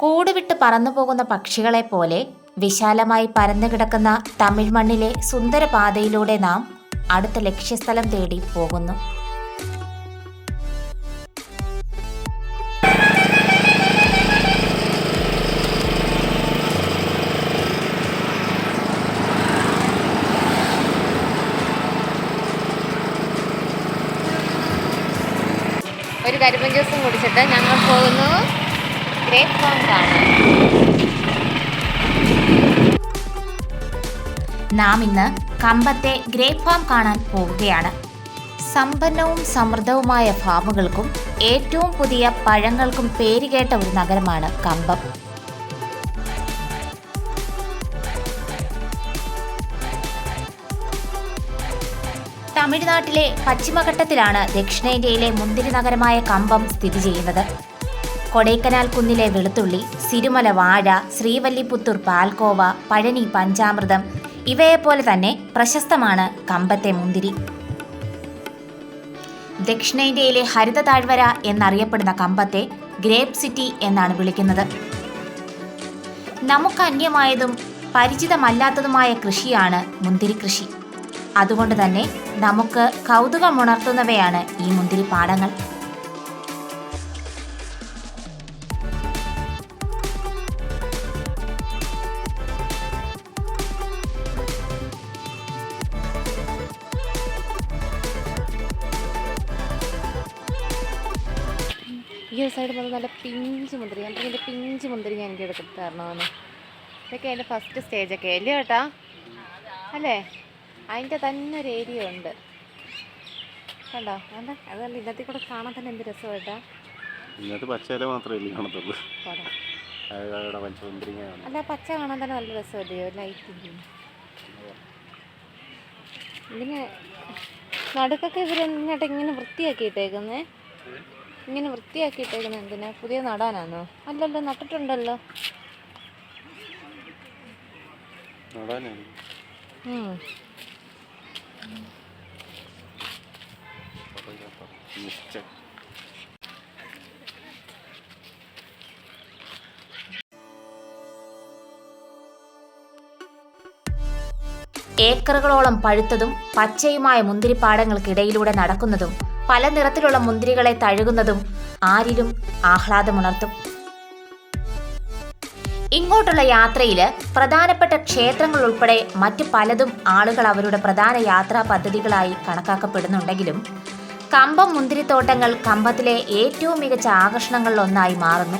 കൂടുവിട്ട് പറന്നു പോകുന്ന പക്ഷികളെ പോലെ വിശാലമായി പരന്നു കിടക്കുന്ന തമിഴ് മണ്ണിലെ സുന്ദര പാതയിലൂടെ നാം അടുത്ത ലക്ഷ്യസ്ഥലം തേടി പോകുന്നു. ഒരു കരിമ്പൻ ജ്യൂസും കുടിച്ചിട്ട് ഞങ്ങൾ പോകുന്നു. ഗ്രേപ്പ് ഫാം ആണ് നാം ഇന്ന് കമ്പത്തെ ഗ്രേപ്പ് ഫാം കാണാൻ പോവുകയാണ്. സമ്പന്നവും സമൃദ്ധവുമായ ഫാമുകൾക്കും ഏറ്റവും പുതിയ പഴങ്ങൾക്കും പേരുകേട്ട ഒരു നഗരമാണ് കമ്പം. തമിഴ്നാട്ടിലെ പശ്ചിമഘട്ടത്തിലാണ് ദക്ഷിണേന്ത്യയിലെ മുന്തിരി നഗരമായ കമ്പം സ്ഥിതി ചെയ്യുന്നത്. കൊടൈക്കനാൽ കുന്നിലെ വെളുത്തുള്ളി സിരുമല വാഴ ശ്രീവല്ലിപുത്തൂർ പാൽക്കോവ പഴനി പഞ്ചാമൃതം ഇവയെപ്പോലെ തന്നെ പ്രശസ്തമാണ് കമ്പത്തെ മുന്തിരി. ദക്ഷിണേന്ത്യയിലെ ഹരിത താഴ്വര എന്നറിയപ്പെടുന്ന കമ്പത്തെ ഗ്രേപ്പ് സിറ്റി എന്നാണ് വിളിക്കുന്നത്. നമുക്ക് അന്യമായതും പരിചിതമല്ലാത്തതുമായ കൃഷിയാണ് മുന്തിരി കൃഷി. അതുകൊണ്ട് തന്നെ നമുക്ക് കൗതുകമുണർത്തുന്നവയാണ് ഈ മുന്തിരി പാടങ്ങൾ. ഒരു സൈഡ് വന്ന് നല്ല പിഞ്ച് മുന്തിരി ഞാൻ ഇതിന്റെ പിഞ്ച് മുന്തിരി ഞാൻ എനിക്ക് എടുത്ത് തരണമെന്ന് ഇതൊക്കെ അതിന്റെ ഫസ്റ്റ് സ്റ്റേജൊക്കെ അല്ലേ കേട്ടാ അല്ലേ? അതിന്റെ തന്നെ ഒരു ഏരിയ ഉണ്ട്. കണ്ടോ? അതെ അതല്ല ഇന്നത്തെ കൂടെ കാണാൻ തന്നെ എന്ത് രസം കേട്ടാ ഇന്നത്തെ പച്ചയില മാത്രമേ കാണത്തുള്ളൂ. അല്ല പച്ച കാണാൻ തന്നെ നല്ല രസമല്ലയോ ലൈറ്റ് ഇതിന് നടുക്കൊക്കെ ഇവരെങ്ങോട്ട് ഇങ്ങനെ വൃത്തിയാക്കിയിട്ടേക്കുന്നേ. ഇങ്ങനെ വൃത്തിയാക്കിയിട്ടേക്കുന്നത് എന്തിനാ? പുതിയ നടാനാണോ അല്ലല്ലോ നട്ടിട്ടുണ്ടല്ലോ. ഏക്കറുകളോളം പഴുത്തതും പച്ചയുമായ മുന്തിരിപ്പാടങ്ങൾക്കിടയിലൂടെ നടക്കുന്നതും പല നിറത്തിലുള്ള മുന്തിരികളെ തഴുകുന്നതും ആരിലും ആഹ്ലാദമുണർത്തും. ഇങ്ങോട്ടുള്ള യാത്രയിൽ പ്രധാനപ്പെട്ട ക്ഷേത്രങ്ങൾ ഉൾപ്പെടെ മറ്റ് പലതും ആളുകൾ അവരുടെ പ്രധാന യാത്രാ പദ്ധതികളായി കണക്കാക്കപ്പെടുന്നുണ്ടെങ്കിലും കമ്പം മുന്തിരിത്തോട്ടങ്ങൾ കമ്പത്തിലെ ഏറ്റവും മികച്ച ആകർഷണങ്ങളിലൊന്നായി മാറുന്നു.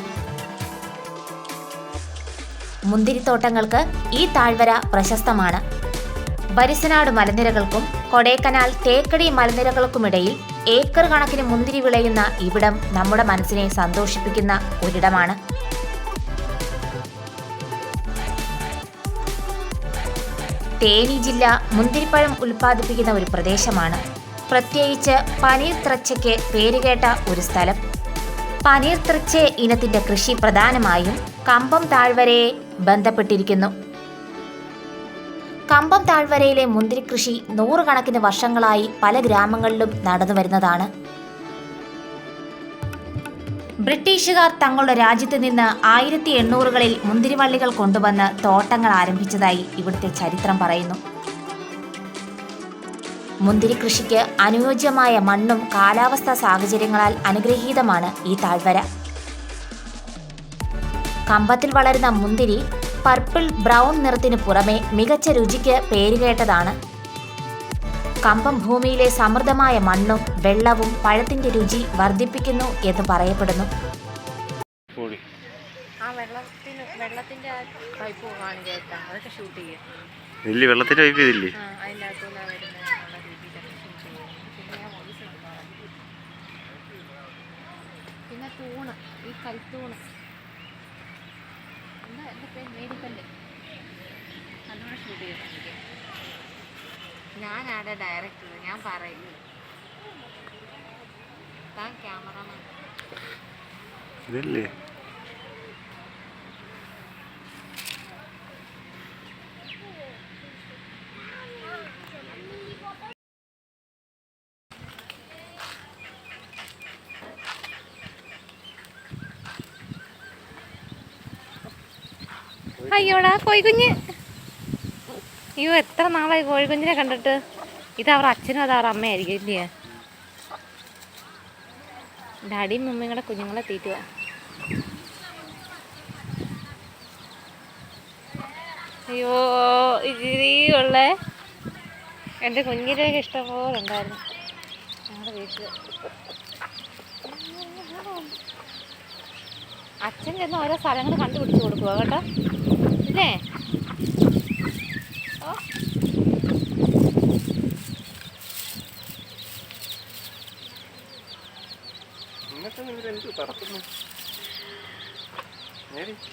മുന്തിരിത്തോട്ടങ്ങൾക്ക് ഈ താഴ്വര പ്രശസ്തമാണ്. ബരിസനാട് മലനിരകൾക്കും കൊടൈക്കനാൽ തേക്കടി മലനിരകൾക്കുമിടയിൽ ഏക്കർ കണക്കിന് മുന്തിരി വിളയുന്ന ഇവിടം നമ്മുടെ മനസ്സിനെ സന്തോഷിപ്പിക്കുന്ന ഒരിടമാണ്. തേനി ജില്ല മുന്തിരിപ്പഴം ഉൽപ്പാദിപ്പിക്കുന്ന ഒരു പ്രദേശമാണ്. പ്രത്യേകിച്ച് പനീർ ത്രച്ചയ്ക്ക് പേരുകേട്ട ഒരു സ്ഥലം. പനീർ ത്രച്ച ഇനത്തിന്റെ കൃഷി പ്രധാനമായും കമ്പം താഴ്വരയെ ബന്ധപ്പെട്ടിരിക്കുന്നു. കമ്പം താഴ്വരയിലെ മുന്തിരി കൃഷി നൂറുകണക്കിന് വർഷങ്ങളായി പല ഗ്രാമങ്ങളിലും നടന്നു വരുന്നതാണ്. ബ്രിട്ടീഷുകാർ തങ്ങളുടെ രാജ്യത്ത് നിന്ന് ആയിരത്തി എണ്ണൂറുകളിൽ മുന്തിരിവള്ളികൾ കൊണ്ടുവന്ന് തോട്ടങ്ങൾ ആരംഭിച്ചതായി ഇവിടുത്തെ ചരിത്രം പറയുന്നു. മുന്തിരി കൃഷിക്ക് അനുയോജ്യമായ മണ്ണും കാലാവസ്ഥാ സാഹചര്യങ്ങളാൽ അനുഗ്രഹീതമാണ് ഈ താഴ്വര. കമ്പത്തിൽ വളരുന്ന മുന്തിരി പർപ്പിൾ ബ്രൗൺ നിറത്തിന് പുറമെ മികച്ച രുചിക്ക് പേരുകേട്ടതാണ് കമ്പം ഭൂമിയിലെ സമൃദ്ധമായ മണ്ണും വെള്ളവും പഴത്തിന്റെ രുചി വർദ്ധിപ്പിക്കുന്നു എന്ന് പറയപ്പെടുന്നു. വലിയ വെള്ളത്തിന്റെ പൈപ്പ് ഇതില്ലേ. പിന്നെ തൂണ് ഈ കൽത്തൂണ്. എന്താ എന്റെ പേര് മേരിക്കല്ല് അതുകൂടെ ഷൂട്ട് ചെയ്ത് കാണിക്കാം ഞാനാടെ ഡയറക്ടർ ഞാൻ പറയുന്നു താൻ ക്യാമറമാൻ ഇതല്ലേ? അയ്യോടാ കോഴിക്കുഞ്ഞ്. അയ്യോ എത്ര നാളായി കോഴിക്കുഞ്ഞിനെ കണ്ടിട്ട്? ഇത് അവർ അച്ഛനും അത് അവർ അമ്മയായിരിക്കും ഇല്ലേ? ഡാഡിയും മമ്മിയും കൂടെ കുഞ്ഞുങ്ങളെ തീറ്റുക അയ്യോ ഇതിരിയുള്ള എന്റെ കുഞ്ഞിലേക്ക് ഇഷ്ടംപോലെ ഉണ്ടായിരുന്നു. ഞങ്ങളുടെ വീട്ടിൽ അച്ഛൻ ചെന്ന് ഓരോ സ്ഥലങ്ങൾ കണ്ടുപിടിച്ച് കൊടുക്കുക കേട്ടോ. ഇല്ലേ? ഓ.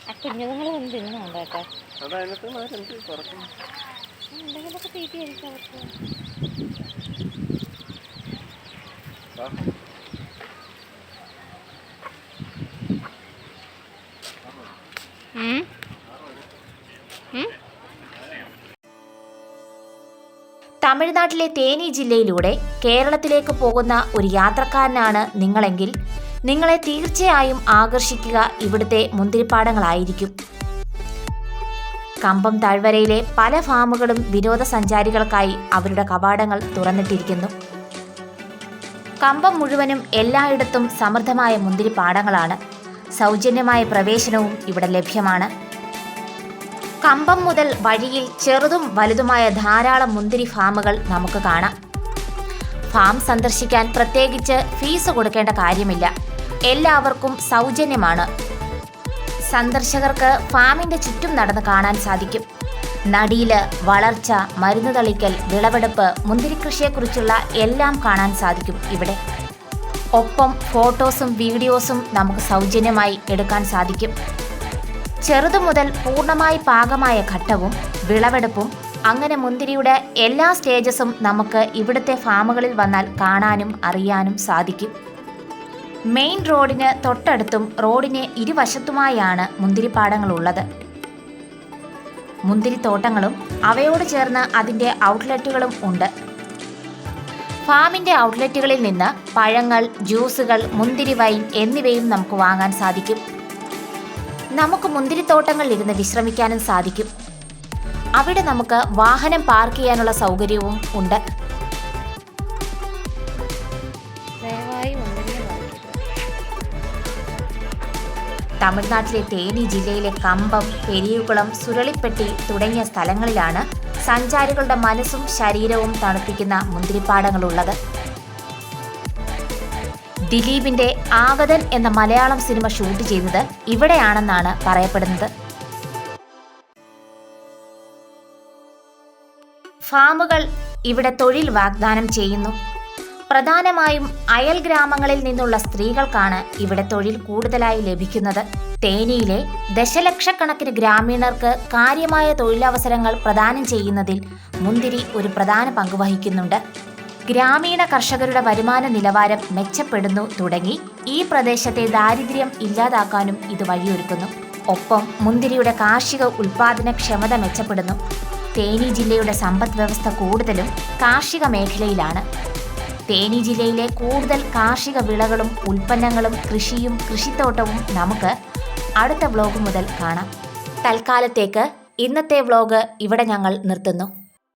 ആ കുഞ്ഞുങ്ങൾ വന്ന് തിന്നുന്നുണ്ട് കേട്ടോ എന്തെങ്കിലുമൊക്കെ തീറ്റി കഴിക്കാം അവർക്ക് തമിഴ്നാട്ടിലെ തേനി ജില്ലയിലൂടെ കേരളത്തിലേക്ക് പോകുന്ന ഒരു യാത്രക്കാരനാണ് നിങ്ങളെങ്കിൽ നിങ്ങളെ തീർച്ചയായും ആകർഷിക്കുക ഇവിടുത്തെ മുന്തിരിപ്പാടങ്ങളായിരിക്കും. കമ്പം താഴ്വരയിലെ പല ഫാമുകളും വിനോദസഞ്ചാരികൾക്കായി അവരുടെ കവാടങ്ങൾ തുറന്നിട്ടിരിക്കുന്നു. കമ്പം മുഴുവനും എല്ലായിടത്തും സമൃദ്ധമായ മുന്തിരിപ്പാടങ്ങളാണ്. സൗജന്യമായ പ്രവേശനവും ഇവിടെ ലഭ്യമാണ്. കമ്പം മുതൽ വഴിയിൽ ചെറുതും വലുതുമായ ധാരാളം മുന്തിരി ഫാമുകൾ നമുക്ക് കാണാം. ഫാം സന്ദർശിക്കാൻ പ്രത്യേകിച്ച് ഫീസ് കൊടുക്കേണ്ട കാര്യമില്ല. എല്ലാവർക്കും സൗജന്യമാണ്. സന്ദർശകർക്ക് ഫാമിന്റെ ചുറ്റും നടന്ന് കാണാൻ സാധിക്കും. നടീൽ വളർച്ച മരുന്ന് തളിക്കൽ വിളവെടുപ്പ് മുന്തിരി കൃഷിയെക്കുറിച്ചുള്ള എല്ലാം കാണാൻ സാധിക്കും ഇവിടെ. ഒപ്പം ഫോട്ടോസും വീഡിയോസും നമുക്ക് സൗജന്യമായി എടുക്കാൻ സാധിക്കും. ചെറുതു മുതൽ പൂർണമായി പാകമായ ഘട്ടവും വിളവെടുപ്പും അങ്ങനെ മുന്തിരിയുടെ എല്ലാ സ്റ്റേജസും നമുക്ക് ഇവിടുത്തെ ഫാമുകളിൽ വന്നാൽ കാണാനും അറിയാനും സാധിക്കും. മെയിൻ റോഡിന് തൊട്ടടുത്തും റോഡിന് ഇരുവശത്തുമായാണ് മുന്തിരിപ്പാടങ്ങളുള്ളത്. മുന്തിരിത്തോട്ടങ്ങളും അവയോട് ചേർന്ന് അതിന്റെ ഔട്ട്ലെറ്റുകളും ഉണ്ട്. ഫാമിന്റെ ഔട്ട്ലെറ്റുകളിൽ നിന്ന് പഴങ്ങൾ ജ്യൂസുകൾ മുന്തിരി വൈൻ എന്നിവയും നമുക്ക് വാങ്ങാൻ സാധിക്കും. നമുക്ക് മുന്തിരിത്തോട്ടങ്ങളിൽ ഇരുന്ന് വിശ്രമിക്കാനും സാധിക്കും. അവിടെ നമുക്ക് വാഹനം പാർക്ക് ചെയ്യാനുള്ള സൗകര്യവും ഉണ്ട്. തമിഴ്നാട്ടിലെ തേനി ജില്ലയിലെ കമ്പം പെരിയകുളം സുരളിപ്പെട്ടി തുടങ്ങിയ സ്ഥലങ്ങളിലാണ് സഞ്ചാരികളുടെ മനസ്സും ശരീരവും തണുപ്പിക്കുന്ന മുന്തിരിപ്പാടങ്ങളുള്ളത്. ദിലീപിന്റെ ആഗതൻ എന്ന മലയാളം സിനിമ ഷൂട്ട് ചെയ്തത് ഇവിടെയാണെന്നാണ് പറയപ്പെടുന്നത്. ഫാമുകൾ ഇവിടെ തൊഴിൽ വാഗ്ദാനം ചെയ്യുന്നു. പ്രധാനമായും അയൽ ഗ്രാമങ്ങളിൽ നിന്നുള്ള സ്ത്രീകൾക്കാണ് ഇവിടെ തൊഴിൽ കൂടുതലായി ലഭിക്കുന്നത്. തേനിയിലെ ദശലക്ഷക്കണക്കിന് ഗ്രാമീണർക്ക് കാര്യമായ തൊഴിലവസരങ്ങൾ പ്രദാനം ചെയ്യുന്നതിൽ മുന്തിരി ഒരു പ്രധാന പങ്ക് വഹിക്കുന്നുണ്ട്. ഗ്രാമീണ കർഷകരുടെ വരുമാന നിലവാരം മെച്ചപ്പെടുന്നു തുടങ്ങി ഈ പ്രദേശത്തെ ദാരിദ്ര്യം ഇല്ലാതാക്കാനും ഇത് വഴിയൊരുക്കുന്നു. ഒപ്പം മുന്തിരിയുടെ കാർഷിക ഉൽപാദനക്ഷമത മെച്ചപ്പെടുന്നു. തേനി ജില്ലയുടെ സമ്പദ് വ്യവസ്ഥ കൂടുതലും കാർഷിക മേഖലയിലാണ്. തേനി ജില്ലയിലെ കൂടുതൽ കാർഷിക വിളകളും ഉൽപ്പന്നങ്ങളും കൃഷിയും കൃഷിത്തോട്ടവും നമുക്ക് അടുത്ത വ്ലോഗ് മുതൽ കാണാം. തൽക്കാലത്തേക്ക് ഇന്നത്തെ വ്ലോഗ് ഇവിടെ ഞങ്ങൾ നിർത്തുന്നു.